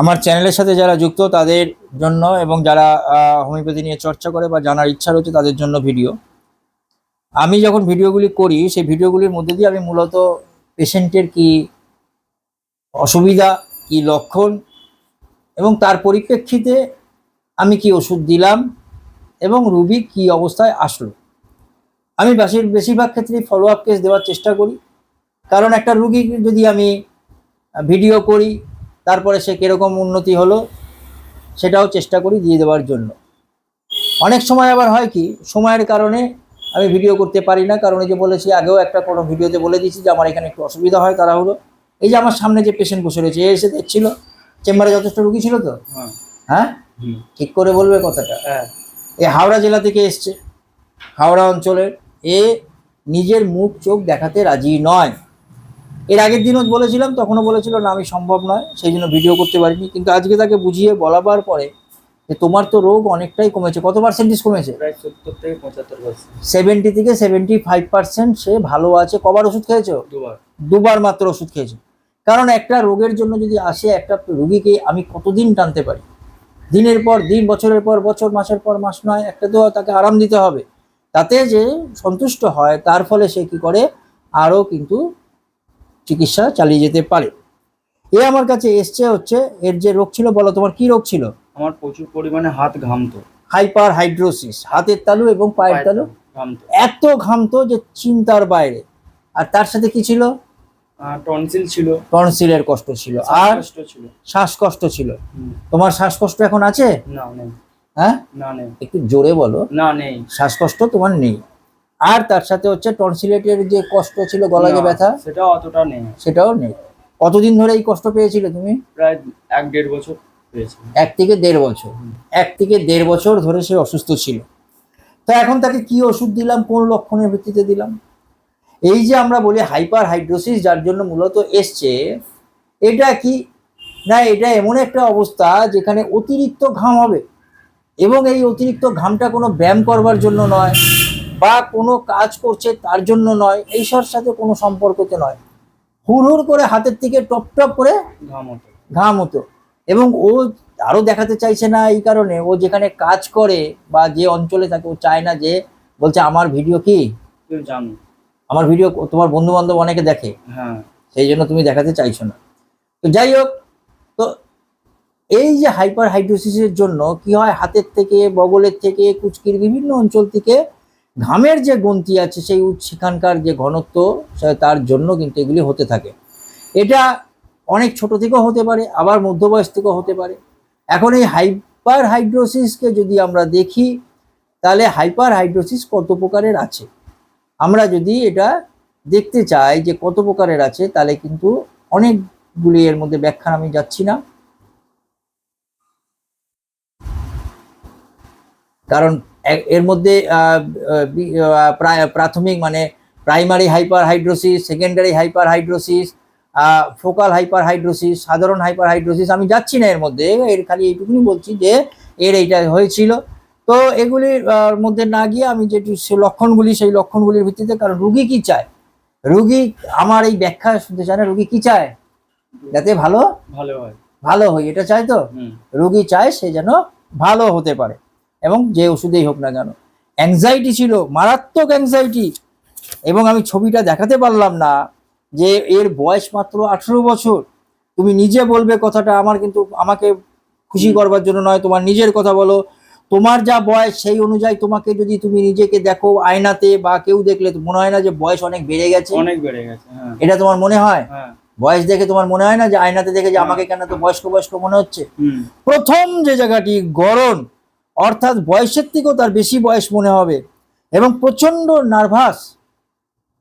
আমার চ্যানেলের সাথে যারা যুক্ত, তাদের জন্য এবং যারা হোমিওপ্যাথি নিয়ে চর্চা করে বা জানার ইচ্ছা রয়েছে, তাদের জন্য ভিডিও। আমি যখন ভিডিওগুলি করি, সেই ভিডিওগুলির মধ্যে দিয়ে আমি মূলত পেশেন্টের কি অসুবিধা, কি লক্ষণ এবং তার পরিপ্রেক্ষিতে আমি কি ওষুধ দিলাম এবং রুগী কি অবস্থায় আসলো। আমি বেশির, বেশিরভাগ ক্ষেত্রেই ফলো আপ কেস দেওয়ার চেষ্টা করি। কারণ একটা রুগী যদি আমি ভিডিও করি তারপরে সে কীরকম উন্নতি হলো সেটাও চেষ্টা করি দিয়ে দেওয়ার জন্য। অনেক সময় আবার হয় কি সময়ের কারণে আমি ভিডিও করতে পারি না কারণ এই যে বলেছি আগেও একটা কোনো ভিডিওতে বলে দিয়েছি যে আমার এখানে একটু অসুবিধা হয় তারা হলো এই যে আমার সামনে যে পেশেন্ট বসে রয়েছে এ এসে দেখছিল চেম্বারে যথেষ্ট রুগী ছিল তো? হ্যাঁ। হ্যাঁ? ঠিক করে বলবে কথাটা। হ্যাঁ। এ হাওড়া জেলা থেকে এসছে হাওড়া অঞ্চলের। এ নিজের মুখ চোখ দেখাতে রাজি নয়। এর আগের দিনও বলেছিলাম তখনও বলেছিল না আমি সম্ভব নয় সেই জন্য ভিডিও করতে পারিনি। কিন্তু আজকে তাকে বুঝিয়ে বলাবার পরে যে তোমার তো রোগ অনেকটাই কমেছে। কত পার্সেন্টেজ কমেছে? প্রায় সত্তর থেকে পঁচাত্তর পার্সেন্ট সেভেন্টি থেকে সেভেন্টি ফাইভ পার্সেন্ট সে ভালো আছে। কবার ওষুধ খেয়েছো? দুবার। দুবার মাত্র ওষুধ খেয়েছে। কারণ একটা রোগের জন্য যদি আসে একটা রুগীকে আমি কতদিন টানতে পারি? দিনের পর দিন বছরের পর বছর মাসের পর মাস নয় একটা তো তাকে আরাম দিতে হবে। তাতে যে সন্তুষ্ট হয় তার ফলে সে কি করে? আরও কিন্তু চিকিৎসা চালিয়ে যেতে পারে। এ আমার কাছে এসছে হচ্ছে এর যে রোগ ছিল বলো তোমার কি রোগ ছিল? আমার প্রচুর পরিমাণে হাত ঘামতো। হাইপার হাইড্রোসিস হাতের তালু এবং পায়ের তালু? এত ঘামতো যে চিন্তার বাইরে। আর তার সাথে কি ছিল? টনসিল ছিল। টনসিলের কষ্ট ছিল। আর শ্বাসকষ্ট ছিল। তোমার শ্বাসকষ্ট এখন আছে? না নেই। হ্যাঁ? না নেই। একটু জোরে বলো। না নেই। শ্বাসকষ্ট তোমার নেই। আর তার সাথে হচ্ছে টনসিলেটের যে কষ্ট ছিল গলা যে ব্যথা সেটা অতটা নেই। সেটাও নেই। কতদিন ধরে এই কষ্ট পেয়েছিলে তুমি? প্রায় এক দেড় বছর এক থেকে দেড় বছর। এক থেকে দেড় বছর ধরে সে অসুস্থ ছিল। তো এখন তাকে কি ওষুধ দিলাম কোন লক্ষণের ভিত্তিতে দিলাম? এই যে আমরা বলি হাইপার হাইড্রোসিস যার জন্য মূলত এসছে এটা কি? না এটা এমন একটা অবস্থা যেখানে অতিরিক্ত ঘাম হবে। এবং এই অতিরিক্ত ঘামটা কোনো ব্যায়াম করবার জন্য নয়। বা কোনো কাজ করছে তার জন্য নয় এইসব সাথে কোনো সম্পর্কতে নয়। হুড় হুড় করে হাতের থেকে টপ টপ করে ঘাম হতো এবং ও আরও দেখাতে চাইছে না এই কারণে। ও যেখানে কাজ করে বা যে অঞ্চলে থাকে ও চায় না যে বলছে আমার ভিডিও কি? জানো। আমার ভিডিও তোমার বন্ধু বান্ধব অনেকে দেখে। হ্যাঁ। সেই জন্য তুমি দেখাতে চাইছো না। তো যাই হোক তো এই যে হাইপার হাইড্রোসিসের জন্য কি হয় হাতের থেকে বগলের থেকে কুচকির বিভিন্ন অঞ্চল থেকে ঘামের যে গন্তি আছে, সেই সেখানকার যে ঘনত্ব তার জন্য কিন্তু এগুলি হতে থাকে। এটা অনেক ছোট থেকেও হতে পারে, আবার মধ্যবয়স থেকেও হতে পারে। এখন এই হাইপার হাইড্রোসিসকে যদি আমরা দেখি, তাহলে হাইপার হাইড্রোসিস কত প্রকারের আছে? আমরা যদি এটা দেখতে চাই যে কত প্রকারের আছে, তাহলে কিন্তু অনেকগুলি এর মধ্যে ব্যাখ্যা আমি যাচ্ছি না। কারণ এর মধ্যে প্রাথমিক মানে primary hyperhidrosis secondary hyperhidrosis focal hyperhidrosis সাধারণ হাইপার হাইড্রোসিস আমি যাচ্ছি না এর মধ্যে এর খালি এইটুকুনি বলছি যে এর এইটা হয়েছিল। তো এগুলির মধ্যে না গিয়ে আমি যেটু সে লক্ষণগুলি সেই লক্ষণগুলির ভিত্তিতে কারণ রুগী কি চায়? রুগী আমার এই ব্যাখ্যা শুনতে চায় না রুগী কি চায়? যাতে ভালো ভালো হয়। ভালো হয় এটা চায় তো? রুগী চায় সে যেন ভালো হতে পারে। এবং যে ওষুধেই হোক না কেন। অ্যাংজাইটি ছিল মারাত্মক অ্যাংজাইটি এবং আমি ছবিটা দেখাতে পারলাম না যে এর বয়স মাত্র আঠেরো বছর। তুমি নিজে বলবে কথাটা আমার কিন্তু আমাকে খুশি করবার জন্য নয় তোমার নিজের কথা বলো। তোমার যা বয়স সেই অনুযায়ী তোমাকে যদি তুমি নিজেকে দেখো আয়নাতে বা কেউ দেখলে মনে হয় না যে বয়স অনেক বেড়ে গেছে। অনেক বেড়ে গেছে হ্যাঁ। এটা তোমার মনে হয়? হ্যাঁ। বয়স দেখে তোমার মনে হয় না যে আয়নাতে দেখে যে আমাকে কেন তো বয়স্ক বয়স্ক মনে হচ্ছে? প্রথম যে জায়গাটি গরম অর্থাৎ বয়সের থেকেও তার বেশি বয়স মনে হবে এবং প্রচণ্ড নার্ভাস।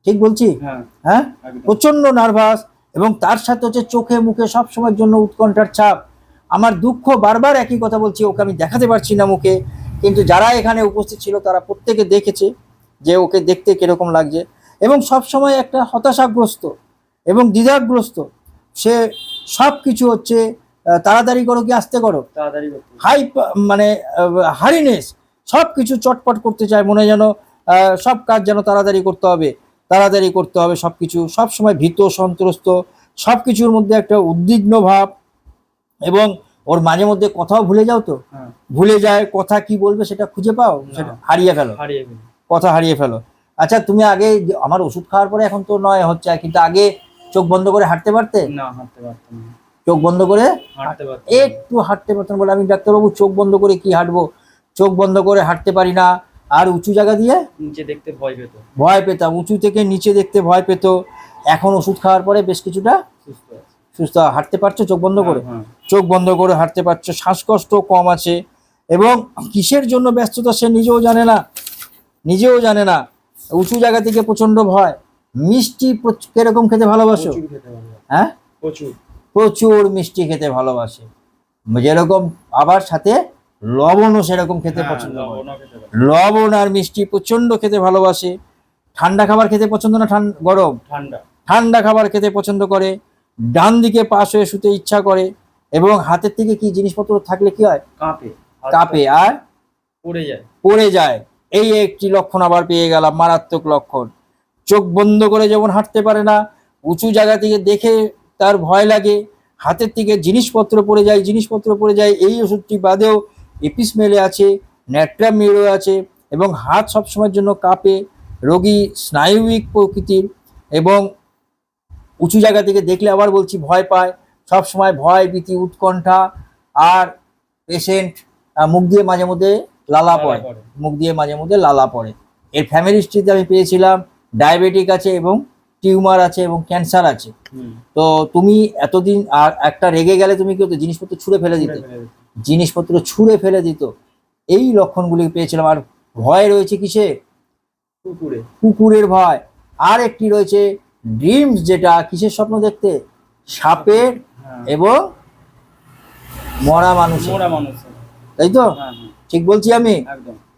ঠিক বলছি? হ্যাঁ। হ্যাঁ? প্রচণ্ড নার্ভাস এবং তার সাথে হচ্ছে চোখে মুখে সব সময়ের জন্য উৎকণ্ঠার ছাপ। আমার দুঃখ বারবার একই কথা বলছি ওকে আমি দেখাতে পারছি না মুখে। কিন্তু যারা এখানে উপস্থিত ছিল তারা প্রত্যেকে দেখেছে যে ওকে দেখতে কীরকম লাগছে। এবং সব সময় একটা হতাশাগ্রস্ত এবং দ্বিধাগ্রস্ত। সে সব কিছু হচ্ছে তাড়াতাড়ি করো কি আস্তে করো। হাই মানে হারিনেস সব কিছু চটপট করতে চায় মনে যেন সব কাজ যেন তাড়াতাড়ি করতে হবে তাড়াতাড়ি করতে হবে সব কিছু সব সময় ভীত সন্ত্রস্ত সব কিছুর মধ্যে একটা উদ্বিগ্ন ভাব এবং ওর মাঝে মধ্যে কথাও ভুলে যাও তো। হ্যাঁ। ভুলে যায় কথা কি বলবে সেটা খুঁজে পাও সেটা হারিয়ে ফেলো। কথা হারিয়ে ফেলো। আচ্ছা তুমি আগে আমার ওষুধ খাওয়ার পরে এখন তো নয় হচ্ছে কিন্তু আগে চোখ বন্ধ করে হাঁটতে পারতে? না হাঁটতে পারতাম চোখ বন্ধ করে। একটু হাঁটতে পারতাম বলে আমি ডাক্তারবাবু চোখ বন্ধ করে কি হাঁটবো? চোখ বন্ধ করে হাঁটতে পারি না। আর উঁচু জায়গা দিয়ে নিচে দেখতে ভয় পেত। ভয় পেতাম। উঁচু থেকে নিচে দেখতে ভয় পেত। এখন ওষুধ খাওয়ার পরে বেশ কিছুটা সুস্থ সুস্থ। হাঁটতে পারছ? চোখ বন্ধ করে? হ্যাঁ, চোখ বন্ধ করে হাঁটতে পারছ। শ্বাসকষ্ট কম আছে। এবং কিসের জন্য ব্যস্ততা সে নিজেও জানে না। নিজেও জানে না। উঁচু জায়গা থেকে প্রচণ্ড ভয়। মিষ্টি কীরকম খেতে ভালোবাসো। হ্যাঁ? প্রচুর। প্রচুর মিষ্টি খেতে ভালোবাসে। যেরকম আবার সাথে লবণও সেরকম খেতে হ্যাঁ, পছন্দ লবণ আর মিষ্টি প্রচণ্ড খেতে ভালোবাসে। ঠান্ডা খাবার খেতে পছন্দ না ঠান্ডা গরম? ঠান্ডা। ঠান্ডা খাবার খেতে পছন্দ করে ডান দিকে পাশ হয়ে শুতে ইচ্ছা করে এবং হাতের থেকে কি জিনিসপত্র থাকলে কি হয়? কাঁপে। কাঁপে আর পড়ে যায়। পড়ে যায়। এই একটি লক্ষণ আবার পেয়ে গেলাম মারাত্মক লক্ষণ। চোখ বন্ধ করে যেমন হাঁটতে পারে না উঁচু জায়গা থেকে দেখে তার ভয় লাগে হাতের থেকে জিনিসপত্র পড়ে যায় জিনিসপত্র পড়ে যায় এই ওষুধটি বাদেও এপিস মেলে আছে ন্যাট্রাম মেরো আছে এবং হাত সবসময়ের জন্য কাঁপে রোগী স্নায়ুবিক প্রকৃতির এবং উঁচু জায়গা থেকে দেখলে আবার বলছি ভয় পায় সব সময় ভয় ভীতি উৎকণ্ঠা আর পেশেন্ট মুখ দিয়ে মাঝে মধ্যে লালা পড়ে পড়ে। মুখ দিয়ে মাঝে মধ্যে লালা পড়ে এর ফ্যামিলি হিস্ট্রিতে আমি পেয়েছিলাম ডায়াবেটিক আছে এবং টিউমার আছে এবং ক্যান্সার আছে। তো তুমি এতদিন আর একটা রেগে গেলে তুমি কি হতো জিনিসপত্র ছুঁড়ে ফেলে দিতে। জিনিসপত্র ছুঁড়ে ফেলে দিত। এই লক্ষণগুলি পেয়েছিলাম। আর ভয় রয়েছে কিসে? কুকুরে কুকুরের ভয়। আর একটি রয়েছে ড্রিমস যেটা কিসের স্বপ্ন দেখতে? সাপের হ্যাঁ। এবং মরা মানুষের। মোড়া মানুষ তাই তো? হ্যাঁ হ্যাঁ। ঠিক বলছি আমি?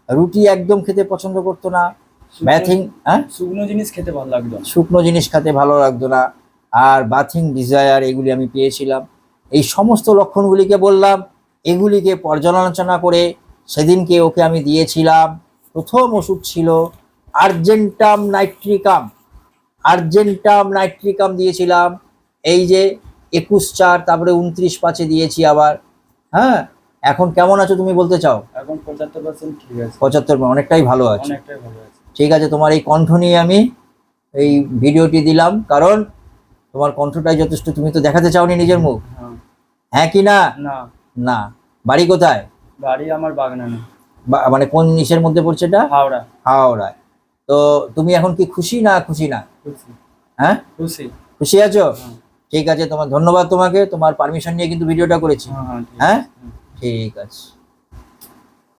রুটি একদম খেতে পছন্দ করতো না। ব্যাথিং হ্যাঁ? শুকনো জিনিস খেতে ভালো লাগতো। না। শুকনো জিনিস খেতে ভালো লাগতো না। আর বাথিং ডিজায়ার এগুলি আমি পেয়েছিলাম। এই সমস্ত লক্ষণগুলিকে বললাম এগুলিকে পর্যালোচনা করে সেদিনকে ওকে আমি দিয়েছিলাম। প্রথম ওষুধ ছিল আর্জেন্টাম নাইট্রিকাম আর্জেন্টাম নাইট্রিকাম দিয়েছিলাম। এই যে একুশ চার তারপরে উনত্রিশ পাঁচে দিয়েছি আবার। হ্যাঁ? এখন কেমন আছো তুমি বলতে চাও? এখন পঁচাত্তর পার্সেন্ট ঠিক আছে। পঁচাত্তর অনেকটাই ভালো আছে। অনেকটাই ভালো আছে। ঠিক আছে তোমার এই কণ্ঠ নিয়ে আমি এই ভিডিওটি দিলাম। কারণ তোমার কণ্ঠটাই যথেষ্ট তুমি তো দেখাতে চাওনি নিজের মুখ। হ্যাঁ। হ্যাঁ কি না? না। না। বাড়ি কোথায়? বাড়ি আমার বাগানে বা- মানে কোন নিশের মধ্যে পড়ছে এটা? হাওড়া। হাওড়ায়। তো তুমি এখন কি খুশি না খুশি না? হ্যাঁ? খুশি। খুশি আছো? হ্যাঁ। ঠিক আছে তোমার ধন্যবাদ তোমাকে। তোমার পারমিশন নিয়ে কিন্তু ভিডিওটা করেছি। হ্যাঁ হ্যাঁ। ঠিক আছে।